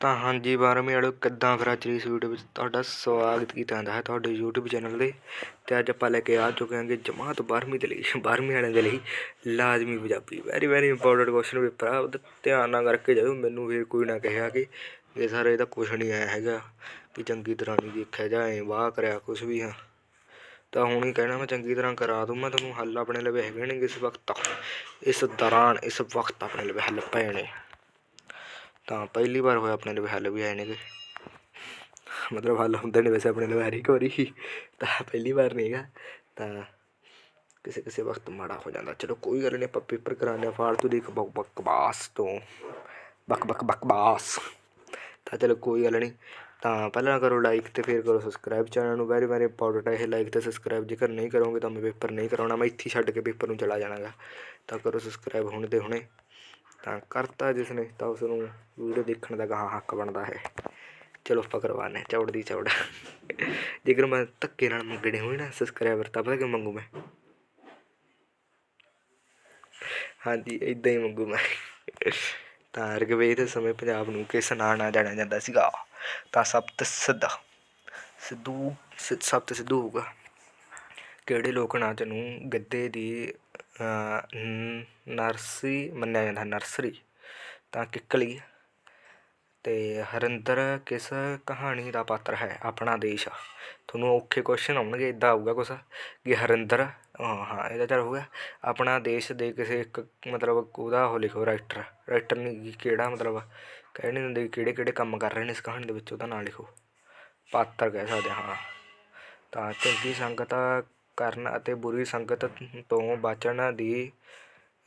ਤਾਂ ਹਾਂਜੀ ਬਾਰ੍ਹਵੀਂ ਵਾਲਿਓ ਕਿੱਦਾਂ ਫਿਰ ਅੱਜ ਦੀ ਇਸ ਵੀਡੀਓ ਵਿੱਚ, ਤੁਹਾਡਾ ਸਵਾਗਤ ਕੀਤਾ ਜਾਂਦਾ ਹੈ ਤੁਹਾਡੇ YouTube ਚੈਨਲ ਦੇ ਤੇ ਅੱਜ ਆਪਾਂ ਲੈ ਕੇ ਆ ਚੁੱਕੇ ਹਾਂਗੇ ਜਮਾਤ ਬਾਰ੍ਹਵੀਂ ਦੇ ਲਈ, ਬਾਰ੍ਹਵੀਂ ਵਾਲਿਆਂ ਦੇ ਲਈ ਲਾਜ਼ਮੀ Punjabi. Very very important question paper ਆ, ਉਹਦਾ ਧਿਆਨ ਨਾਲ ਕਰਕੇ ਜਾਓ ਮੈਨੂੰ ਫਿਰ ਕੋਈ ਨਾ ਕਹਿਆ ਕਿ ਇਹ ਸਾਰੇ ਇਹਦਾ ਕੁਛ ਨਹੀਂ ਆਇਆ ਹੈਗਾ, ਵੀ ਚੰਗੀ ਤਰ੍ਹਾਂ ਨਹੀਂ ਦੇਖਿਆ ਜਾਂ ਵਾਹ ਕਰਿਆ ਕੁਛ ਵੀ ਹਾਂ ਤਾਂ ਹੁਣ ਹੀ ਕਹਿਣਾ ਮੈਂ ਚੰਗੀ ਤਰ੍ਹਾਂ ਕਰਾ ਦੂੰ, ਮੈਂ ਤੁਹਾਨੂੰ ਹੱਲ ਆਪਣੇ ਲਵੇ ਹੈਗੇ ਨੇ ਇਸ ਵਕਤ। ਇਸ ਦੌਰਾਨ, ਇਸ ਵਕਤ ਆਪਣੇ ਲਵੇ ਹੱਲ ਪਏ ਨੇ। ਤਾਂ ਪਹਿਲੀ ਵਾਰ ਹੋਇਆ ਆਪਣੇ ਲਈ ਹੱਲ ਵੀ ਆਏ ਨੇਗੇ। ਮਤਲਬ ਹੱਲ ਹੁੰਦੇ ਨੇ ਵੈਸੇ ਆਪਣੇ ਲਈ ਹਰ ਇੱਕ ਵਾਰੀ। ਤਾਂ ਪਹਿਲੀ ਵਾਰ ਨਹੀਂ ਹੈਗਾ। ਤਾਂ ਕਿਸੇ ਕਿਸੇ ਵਕਤ ਮਾੜਾ ਹੋ ਜਾਂਦਾ। ਚਲੋ ਕੋਈ ਗੱਲ ਨਹੀਂ ਆਪਾਂ ਪੇਪਰ ਕਰਾਉਂਦੇ ਹਾਂ। ਫਾਲਤੂ ਦੀ ਇੱਕ ਬਕਵਾਸ ਤੋਂ। ਬਕ ਬਕ, ਬਕਵਾਸ। ਤਾਂ ਚਲੋ ਕੋਈ ਗੱਲ ਨਹੀਂ ਤਾਂ ਪਹਿਲਾਂ ਕਰੋ ਲਾਈਕ ਤੇ ਫਿਰ ਕਰੋ ਸਬਸਕ੍ਰਾਈਬ ਚੈਨਲ ਨੂੰ। ਵੈਰੀ ਵੈਰੀ ਇੰਪੋਰਟੈਂਟ ਹੈ ਇਹ ਲਾਈਕ ਤੇ ਸਬਸਕ੍ਰਾਈਬ ਜੇਕਰ ਨਹੀਂ ਕਰੋਗੇ ਤਾਂ ਮੈਂ ਪੇਪਰ ਨਹੀਂ ਕਰਾਉਣਾ। ਮੈਂ ਇੱਥੇ ਛੱਡ ਕੇ ਪੇਪਰ ਨੂੰ ਚਲਾ ਜਾਣਾਗਾ। ਤਾਂ ਕਰੋ ਸਬਸਕ੍ਰਾਈਬ ਹੁਣ ਤੇ ਹੁਣੇ। ਤਾਂ ਕਰਤਾ ਜਿਸ ਨੇ ਤਾਂ ਉਸ ਨੂੰ ਵੀਡੀਓ ਦੇਖਣ ਦਾ ਗਾਹਾਂ ਹੱਕ ਬਣਦਾ ਹੈ। ਚਲੋ ਆਪਾਂ ਕਰਵਾਉਂਦੇ ਹਾਂ, ਚੌੜ ਦੀ ਚੌੜ। ਜੇਕਰ ਮੈਂ ਧੱਕੇ ਨਾਲ ਮੰਗਣੇ ਹੋਏ ਨਾ ਸਬਸਕ੍ਰਾਈਬਰ ਤਾਂ ਪਤਾ ਕਿਉਂ ਮੰਗੂ ਮੈਂ? ਹਾਂਜੀ ਇਦਾਂ ਹੀ ਮੰਗੂ ਮੈਂ। ਤਾਂ ਰਗਵੇਦ ਦੇ ਸਮੇਂ ਪੰਜਾਬ ਨੂੰ ਕਿਸ ਨਾਂ ਨਾਲ ਜਾਣਿਆ ਜਾਂਦਾ ਸੀਗਾ? ਤਾਂ ਸਪਤ ਸਿੱਧਾ, ਸਿੱਧੂ ਸਿ- ਸਪਤ ਸਿੱਧੂ ਹੋਊਗਾ। ਕਿਹੜੇ ਲੋਕ ਨਾਚ ਨੂੰ ਗੱਦੇ ਦੀ ਅਹ, ਨਰਸਰੀ ਮੰਨਿਆ ਜਾਂਦਾ ਹੈ, ਨਰਸਰੀ ਤਾਂ ਕਿੱਕਲੀ ਅਤੇ ਹਰਿੰਦਰ ਕਿਸ ਕਹਾਣੀ ਦਾ ਪਾਤਰ ਹੈ? ਆਪਣਾ ਦੇਸ਼। ਤੁਹਾਨੂੰ ਔਖੇ ਕੁਐਸਚਨ ਆਉਣਗੇ ਇੱਦਾਂ ਆਊਗਾ ਕੁਛ ਕਿ ਹਰਿੰਦਰ ਹਾਂ ਹਾਂ ਇਹਦਾ ਚੱਲ ਹੋਊਗਾ। ਆਪਣਾ ਦੇਸ਼ ਦੇ ਕਿਸੇ ਇੱਕ ਮਤਲਬ ਉਹਦਾ ਉਹ ਲਿਖੋ ਰਾਈਟਰ ਰਾਈਟਰ ਨਹੀਂ ਕਿਹੜਾ ਮਤਲਬ ਕਹਿ ਨਹੀਂ ਦਿੰਦੇ ਕਿਹੜੇ ਕਿਹੜੇ ਕੰਮ ਕਰ ਰਹੇ ਨੇ ਇਸ ਕਹਾਣੀ ਦੇ ਵਿੱਚ ਉਹਦਾ ਨਾਂ ਲਿਖੋ। ਪਾਤਰ ਕਹਿ ਸਕਦੇ ਹਾਂ। ਤਾਂ ਚੰਗੀ ਸੰਗਤ ਕਰਨ ਅਤੇ ਬੁਰੀ ਸੰਗਤ ਤੋਂ ਬਚਣ ਦੀ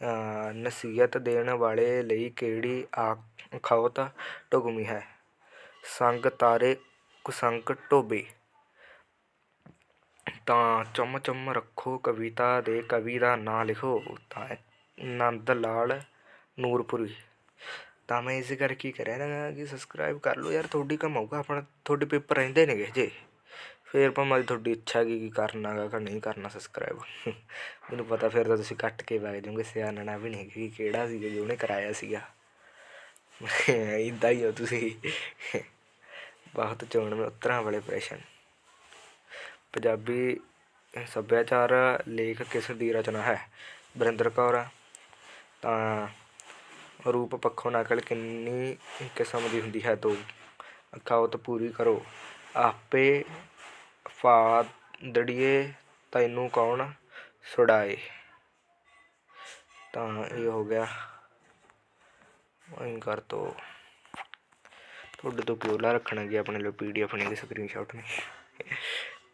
ਅ, ਨਸੀਹਤ ਦੇਣ ਵਾਲੇ ਲਈ ਕਿਹੜੀ ਆ ਅਖੌਤ ਢੁਕਵੀਂ ਹੈ? ਸੰਗ ਤਾਰੇ ਕੁਸੰਗ ਢੋਬੇ। ਤਾਂ ਚੁੰਮ ਚੁੰਮ ਰੱਖੋ ਕਵਿਤਾ ਦੇ ਕਵੀ ਦਾ ਨਾਂ ਲਿਖੋ। ਤਾਂ ਨੰਦ ਲਾਲ ਨੂਰਪੁਰੀ। ਤਾਂ ਮੈਂ ਇਸ ਕਰਕੇ ਹੀ ਕਰਿਆ ਨਾ ਕਿ ਸਬਸਕ੍ਰਾਈਬ ਕਰ ਲਓ ਯਾਰ ਤੁਹਾਡੀ ਕੰਮ ਆਪਣਾ ਤੁਹਾਡੇ ਪੇਪਰ ਰਹਿੰਦੇ ਨੇਗੇ ਜੇ ਫਿਰ ਭਾਵੇਂ ਤੁਹਾਡੀ ਇੱਛਾ ਕੀ ਕੀ ਕਰਨਾ ਗਾ ਕਿ ਨਹੀਂ ਕਰਨਾ ਸਬਸਕ੍ਰਾਈਬ ਮੈਨੂੰ ਪਤਾ ਫਿਰ ਤਾਂ ਤੁਸੀਂ ਕੱਟ ਕੇ ਵਗ ਜਾਓਗੇ, ਸਿਆਣਨਾ ਵੀ ਨਹੀਂ ਕਿ ਕਿਹੜਾ ਸੀਗਾ ਜੀ ਉਹਨੇ ਕਰਾਇਆ ਸੀਗਾ। ਇਦਾਂ ਹੀ ਹੋ ਤੁਸੀਂ। ਬਹੁਤ ਚੋਣ ਮੈਂ ਉਤਰਾਂ ਵਾਲੇ ਪ੍ਰਸ਼ਨ। ਪੰਜਾਬੀ ਸੱਭਿਆਚਾਰ ਲੇਖ ਕਿਸ ਦੀ ਰਚਨਾ ਹੈ? ਬਰਿੰਦਰ ਕੌਰ। ਤਾਂ ਰੂਪ ਪੱਖੋਂ ਨਕਲ ਕਿੰਨੀ ਕਿਸਮ ਦੀ ਹੁੰਦੀ ਹੈ? ਦੋ। ਅਖਾਵਤ ਪੂਰੀ ਕਰੋ। ਆਪੇ ਫਾਦੜੀਏ ਤੈਨੂੰ ਕੌਣ ਛੁਡਾਏ ਤਾਂ ਇਹ ਹੋ ਗਿਆ। ਐਂ ਕਰ ਤੋ। ਤੁਹਾਡੇ ਤੋਂ ਪਿਓਲਾ ਰੱਖਣਾ ਗਿਆ ਆਪਣੇ ਲਈ ਪੀਡੀਐਫ ਨਹੀਂ ਕਿ ਸਕਰੀਨਸ਼ਾਟ ਨਹੀਂ?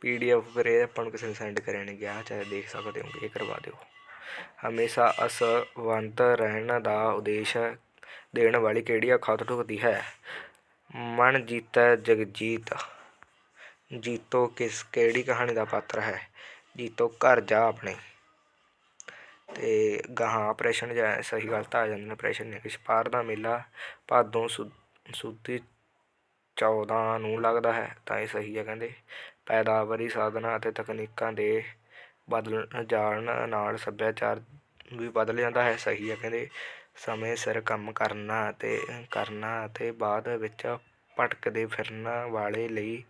ਪੀਡੀਐਫ ਫਿਰ ਇਹ ਆਪਾਂ ਨੂੰ ਕਿਸੇ ਨੂੰ ਸੈਂਡ ਕਰਿਆ ਨਹੀਂ ਗਿਆ, ਚਾਹੇ ਦੇਖ ਸਕਦੇ ਹੋ ਇਹ ਕਰਵਾ ਦਿਓ। ਹਮੇਸ਼ਾ ਅਸਵੰਤ ਰਹਿਣ ਦਾ ਉਦੇਸ਼ ਦੇਣ ਵਾਲੀ ਕਿਹੜੀ ਅਖਾਤ ਢੁਕਦੀ ਹੈ। ਮਨ ਜੀਤਾ ਜਗਜੀਤ। ਜੀਤੋ ਕਿਸ, ਕਿਹੜੀ ਕਹਾਣੀ ਦਾ ਪਾਤਰ ਹੈ? ਜੀਤੋ ਘਰ ਜਾ ਆਪਣੇ। ਤੇ ਗਾਹਾਂ ਪ੍ਰਸ਼ਨ ਜਾਂ ਸਹੀ ਗਲਤ ਆ ਜਾਂਦੇ ਨੇ ਪ੍ਰਸ਼ਨ ਨੇ। ਕਿਸ਼ਪਾਰ ਦਾ ਮੇਲਾ, ਭਾਦੋਂ ਸੁ- 14 ਨੂੰ ਲੱਗਦਾ ਹੈ, ਤਾਂ ਇਹ ਸਹੀ ਹੈ ਕਹਿੰਦੇ। ਪੈਦਾਵਾਰੀ ਸਾਧਨਾਂ ਅਤੇ ਤਕਨੀਕਾਂ ਦੇ ਬਦਲ, ਜਾਣ ਨਾਲ ਸੱਭਿਆਚਾਰ ਵੀ ਬਦਲ ਜਾਂਦਾ ਹੈ, ਸਹੀ ਹੈ ਕਹਿੰਦੇ। ਸਮੇਂ ਸਿਰ ਕੰਮ ਕਰਨਾ ਅਤੇ ਕਰਨਾ ਅਤੇ ਬਾਅਦ ਵਿੱਚ ਭਟਕਦੇ ਫਿਰਨ ਵਾਲੇ ਲਈ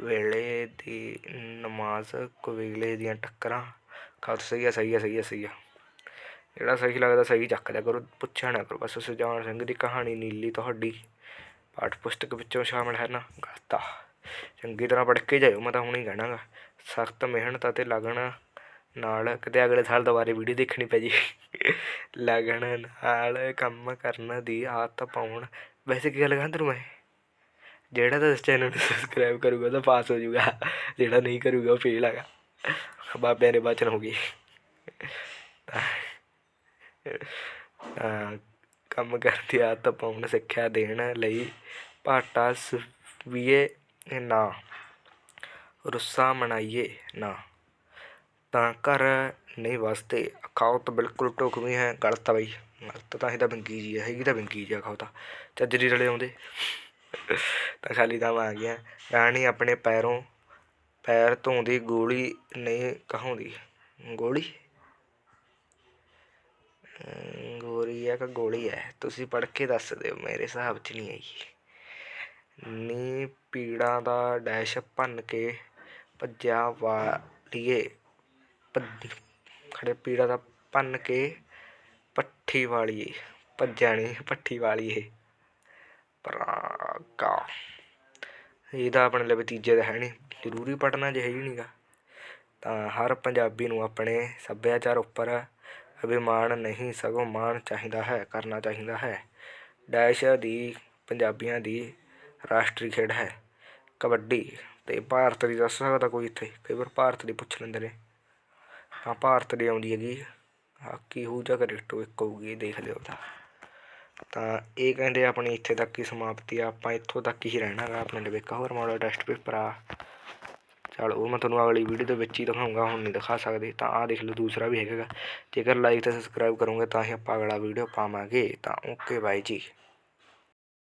ਵੇਲੇ ਦੀ ਨਮਾਜ਼ ਕਬੀਲੇ ਦੀਆਂ ਟੱਕਰਾਂ। ਖਾਤ ਸਹੀ ਆ ਸਹੀ ਆ ਸਹੀ ਆ ਸਹੀ ਆ। ਜਿਹੜਾ ਸਹੀ ਲੱਗਦਾ ਸਹੀ ਚੱਕ ਲਿਆ ਕਰੋ, ਪੁੱਛਿਆ ਨਾ ਕਰੋ। ਬਸ ਸੁਜਾਨ ਸਿੰਘ ਦੀ ਕਹਾਣੀ ਨੀਲੀ ਤੁਹਾਡੀ ਪਾਠ ਪੁਸਤਕ ਵਿੱਚੋਂ ਸ਼ਾਮਲ ਹੈ ਨਾ? ਗਲਤ ਚੰਗੀ ਤਰ੍ਹਾਂ ਪੜ੍ਹ ਕੇ ਜਾਇਓ, ਮੈਂ ਤਾਂ ਹੁਣ ਹੀ ਕਹਿਣਾਗਾ। ਸਖਤ ਮਿਹਨਤ ਅਤੇ ਲਗਨ ਨਾਲ ਕਿਤੇ ਅਗਲੇ ਸਾਲ ਦੁਬਾਰੇ ਵੀਡੀਓ ਦੇਖਣੀ ਪੈ ਜੀ। ਲਗਨ ਨਾਲ ਕੰਮ ਕਰਨ ਦੀ ਆਦਤ ਪਾਉਣ। ਵੈਸੇ ਕੀ ਗੱਲ ਕਹਾਂ ਤੈਨੂੰ ਮੈਂ? ਜਿਹੜਾ ਤਾਂ ਇਸ ਚੈਨਲ ਨੂੰ ਸਬਸਕ੍ਰਾਈਬ ਕਰੂਗਾ ਉਹ ਤਾਂ ਪਾਸ ਹੋ ਜਾਊਗਾ। ਜਿਹੜਾ ਨਹੀਂ ਕਰੂਗਾ ਉਹ ਫੇਲ ਹੈਗਾ। ਬਾਬਿਆਂ ਦੇ ਬਚਨ ਹੋ ਗਏ। ਕੰਮ ਕਰਨ ਦੀ ਆਦਤ ਪਾਉਣ, ਸਿੱਖਿਆ ਦੇਣ ਲਈ ਭਾਟਾ ਸੁਵੀਏ ਨਾ, ਰੁੱਸਾ ਮਨਾਈਏ ਨਾ। ਤਾਂ ਘਰ ਨਹੀਂ ਵਸਦੇ ਤਾਂ ਬਿਲਕੁਲ ਢੁਕਵੀਂ ਹੈ, ਗਲਤ ਆ ਬਈ। ਗਲਤ ਤਾਂ ਇਹਦਾ ਬੰਗੀ ਜੀ ਹੈ ਹੈਗੀ ਤਾਂ ਬੰਗੀ ਜੀ ਅਖਾਉਤ। ਚੱਜਰੀ ਰਲੇ ਆਉਂਦੇ। ਤਾਂ ਖਾਲੀ ਦਮ ਆ ਗਿਆ। ਰਾਣੀ ਆਪਣੇ ਪੈਰੋਂ, ਪੈਰ ਧੋਂਦੀ ਗੋਲੀ ਨਹੀਂ ਕਹਾਉਂਦੀ। ਗੋਲੀ? ਗੋਰੀ ਹੈ ਕਿ ਗੋਲੀ ਹੈ ਤੁਸੀਂ ਪੜ੍ਹ ਕੇ ਦੱਸ ਦਿਓ, ਮੇਰੇ ਹਿਸਾਬ 'ਚ ਨਹੀਂ ਆਈ। ਨੀ ਪੀੜਾਂ ਦਾ ਡੈਸ਼ ਭੰਨ ਕੇ ਭੱਜਿਆ ਵਾਲੀਏ। ਖੜੇ ਪੀੜਾ ਦਾ ਭੰਨ ਕੇ ਪੱਠੀ ਵਾਲੀਏ। ਭੱਜਿਆ ਨਹੀਂ ਪੱਠੀ ਵਾਲੀਏ। ਪਰਾਗਾ ਇਹਦਾ ਆਪਣੇ ਲਈ ਤੀਜੇ ਦਾ ਹੈ ਨਹੀਂ ਜ਼ਰੂਰੀ ਪੜਨਾ ਜਿਹੇ ਹੈ ਹੀ ਨਹੀਂਗਾ ਤਾਂ ਹਰ ਪੰਜਾਬੀ ਨੂੰ ਆਪਣੇ ਸੱਭਿਆਚਾਰ ਉੱਪਰ ਅਭਿਮਾਨ ਨਹੀਂ, ਸਗੋਂ ਮਾਣ ਚਾਹੀਦਾ ਹੈ, ਕਰਨਾ ਚਾਹੀਦਾ ਹੈ। ਡੈਸ਼ ਦੀ ਪੰਜਾਬੀਆਂ ਦੀ ਰਾਸ਼ਟਰੀ ਖੇਡ ਹੈ। ਕਬੱਡੀ ਤੇ ਭਾਰਤ ਦੀ ਦੱਸ ਸਕਦਾ ਕੋਈ ਇੱਥੇ? ਕਈ ਵਾਰ ਭਾਰਤ ਦੀ ਪੁੱਛ ਲੈਂਦੇ ਨੇ। ਤਾਂ ਭਾਰਤ ਦੀ ਆਉਂਦੀ ਹੈਗੀ ਹਾਕੀ, ਹੋ ਜਾਂ ਕ੍ਰਿਕਟ ਇੱਕ ਹੋਊਗੀ ਦੇਖ ਲਿਓ ਤਾਂ। ਤਾਂ ਇਹ ਕਹਿੰਦੇ ਆਪਣੀ ਇੱਥੇ ਤੱਕ ਹੀ ਸਮਾਪਤੀ ਆ, ਆਪਾਂ ਇੱਥੋਂ ਤੱਕ ਹੀ ਰਹਿਣਾ ਗਾ ਆਪਣੇ ਲਈ ਇੱਕ ਹੋਰ ਮਾਡਲ ਟੈਸਟ ਪੇਪਰ ਆ। ਚਲ ਉਹ ਮੈਂ ਤੁਹਾਨੂੰ ਅਗਲੀ ਵੀਡੀਓ ਦੇ ਵਿੱਚ ਹੀ ਦਿਖਾਊਂਗਾ, ਹੁਣ ਨਹੀਂ ਦਿਖਾ ਸਕਦੇ, ਤਾਂ ਆਹ ਦੇਖ ਲਓ ਦੂਸਰਾ ਵੀ ਹੈਗਾ ਜੇਕਰ ਲਾਈਕ ਤੇ ਸਬਸਕ੍ਰਾਈਬ ਕਰੋਗੇ ਤਾਂ ਹੀ ਆਪਾਂ ਅਗਲਾ ਵੀਡੀਓ ਪਾਵਾਂਗੇ। ਤਾਂ ਓਕੇ ਬਾਈ ਜੀ।